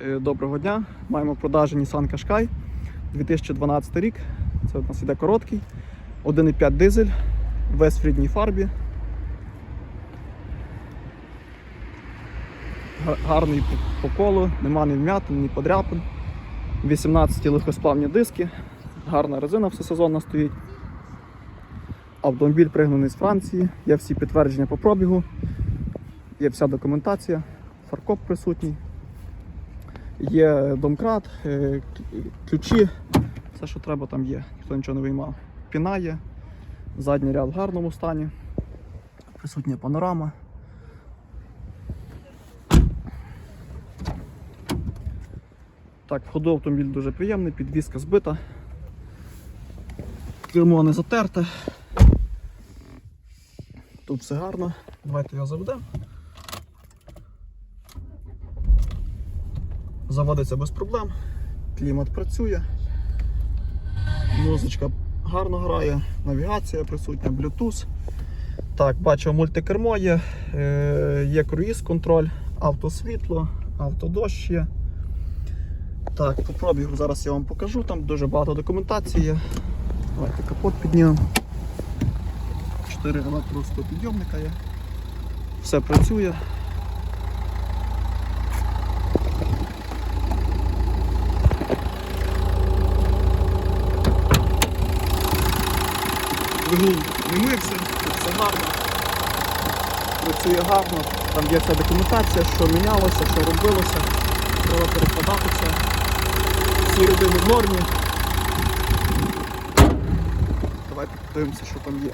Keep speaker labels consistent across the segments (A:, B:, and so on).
A: Е, Доброго дня. Маємо в продажі Nissan Qashqai 2012 рік. Це у нас іде короткий. 1,5 дизель, весь в рідній фарбі. Гарний по- колу, нема ні вмятин, ні подряпин. 18 легкосплавні диски, гарна резина всесезонна стоїть. Автомобіль пригнаний з Франції, є всі підтвердження по пробігу, є вся документація, фаркоп присутній, є домкрат, е, ключі, все, що треба, там є, ніхто нічого не виймав. Піна є, задній ряд в гарному стані, присутня панорама. Так, в ходу автомобіль дуже приємний, підвізка збита, кермо не затерте. Тут все гарно. Давайте його заведемо. Заводиться без проблем. Клімат працює. Музичка гарно грає, навігація присутня, Bluetooth. Так, бачу, мультикермо є, е, є круїз контроль, автосвітло, автодощ є. Так, по зараз я вам покажу, там дуже багато документації є. Давайте капот піднімемо. 4 електростопідйомника є. Все працює. Двигун не мився, все гарно. Працює гарно, там є вся документація, що мінялося, що робилося. Треба перекладати це. Всі рядини в нормі. Давайте подивимося, що там є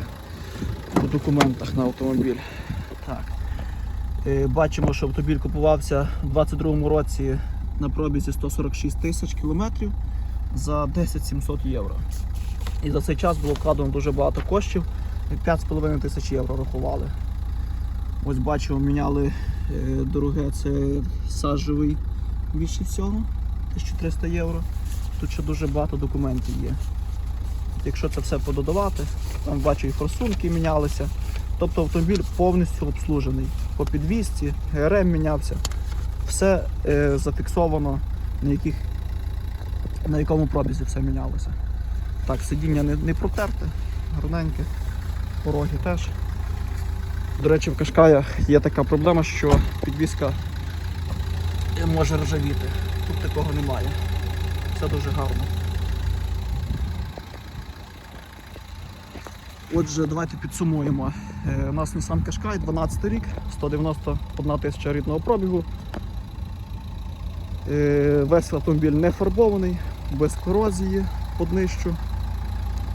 A: у документах на автомобіль. Так. Е, Бачимо, що автомобіль купувався у 2022 році на пробізі 146 тисяч кілометрів за 10 700 євро. І за цей час було вкладено дуже багато коштів. 5,5 тисяч євро рахували. Ось бачимо, міняли е, дороге, це сажевий більше всього. 1300 євро. Тут ще дуже багато документів є. Якщо це все пододавати, там бачу і форсунки мінялися. Тобто автомобіль повністю обслужений. По підвісці, ГРМ мінявся. Все е, зафіксовано, на, яких, на якому пробізі все мінялося. Так, сидіння не, не протерте, гарненьке, пороги теж. До речі, в Кашкаях є така проблема, що підвіска може ржавіти. Тут такого немає. Все дуже гарно. Отже, давайте підсумуємо. Е, У нас Nissan Qashqai, 12 рік, 191 тисяча рідного пробігу. Е, Весь автомобіль не фарбований, без корозії по днищу,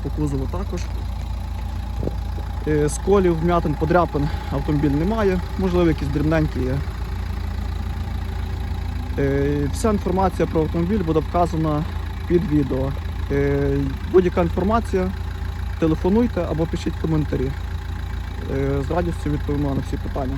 A: по кузову також. Е, Сколів, вмятин, подряпин автомобіль немає, можливо, якісь дрібненькі є. Е, Вся інформація про автомобіль буде вказана під відео. Е, Будь-яка інформація телефонуйте або пишіть коментарі. З радістю відповімо на всі питання.